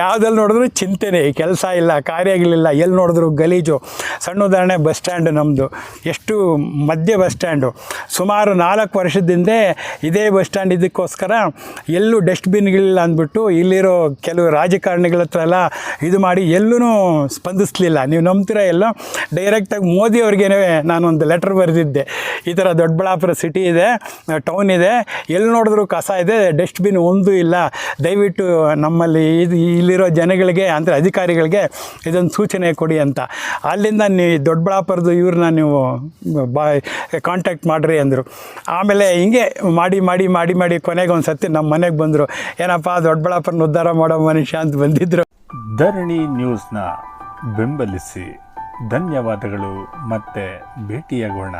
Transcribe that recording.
ಯಾವುದಲ್ಲಿ ನೋಡಿದ್ರು ಚಿಂತೆನೆ, ಕೆಲಸ ಇಲ್ಲ ಕಾರ್ಯ ಆಗಲಿಲ್ಲ ಎಲ್ಲಿ ನೋಡಿದ್ರು ಗಲೀಜು. ಸಣ್ಣ ಉದಾಹರಣೆ, ಬಸ್ ಸ್ಟ್ಯಾಂಡ್ ನಮ್ಮದು ಎಷ್ಟು ಮಧ್ಯ ಬಸ್ ಸ್ಟ್ಯಾಂಡು. ಸುಮಾರು ನಾಲ್ಕು ವರ್ಷದಿಂದ ಇದೇ ಬಸ್ ಸ್ಟ್ಯಾಂಡ್ ಇದಕ್ಕೋಸ್ಕರ ಎಲ್ಲೂ ಡಸ್ಟ್ಬಿನ್ಗಳಿಲ್ಲ ಅಂದ್ಬಿಟ್ಟು ಇಲ್ಲಿರೋ ಕೆಲವು ರಾಜಕಾರಣಿಗಳ ಹತ್ರ ಎಲ್ಲ ಇದು ಮಾಡಿ ಎಲ್ಲೂ ಸ್ಪಂದಿಸಲಿಲ್ಲ. ನೀವು ನಂಬ್ತೀರ ಎಲ್ಲ? ಡೈರೆಕ್ಟಾಗಿ ಮೋದಿ ಅವ್ರಿಗೇನೆ ನಾನೊಂದು ಲೆಟರ್ ಬರೆದಿದ್ದೆ. ಈ ಥರ ದೊಡ್ಡಬಳ್ಳಾಪುರ ಸಿಟಿ ಇದೆ ಟೌನ್ ಇದೆ. ಎಲ್ಲಿ ನೋಡಿದ್ರು ಕಸ ಇದೆ, ಡಸ್ಟ್ಬಿನ್ ಒಂದು ಇಲ್ಲ. ದಯವಿಟ್ಟು ನಮ್ಮಲ್ಲಿ ಇದು ಇಲ್ಲಿರೋ ಜನಗಳಿಗೆ, ಅಂದರೆ ಅಧಿಕಾರಿಗಳಿಗೆ ಇದೊಂದು ಸೂಚನೆ ಕೊಡಿ ಅಂತ. ಅಲ್ಲಿಂದ ನೀವು ದೊಡ್ಡಬಳ್ಳಾಪುರದ ಇವ್ರನ್ನ ನೀವು ಬಾ ಕಾಂಟ್ಯಾಕ್ಟ್ ಮಾಡಿರಿ ಅಂದರು. ಆಮೇಲೆ ಹಿಂಗೆ ಮಾಡಿ ಮಾಡಿ ಮಾಡಿ ಮಾಡಿ ಕೊನೆಗೆ ಒಂದು ಸತಿ ನಮ್ಮ ಮನೆಗೆ ಬಂದರು. ಏನಪ್ಪ, ದೊಡ್ಡಬಳ್ಳಾಪುರನ ಉದ್ಧಾರ ಮಾಡೋ ಮನುಷ್ಯ ಅಂತ ಬಂದಿದ್ದರು ಧರಣಿ ನ್ಯೂಸ್ನ ಬೆಂಬಲಿಸಿ ಧನ್ಯವಾದಗಳು ಮತ್ತೆ ಭೇಟಿಯಾಗೋಣ.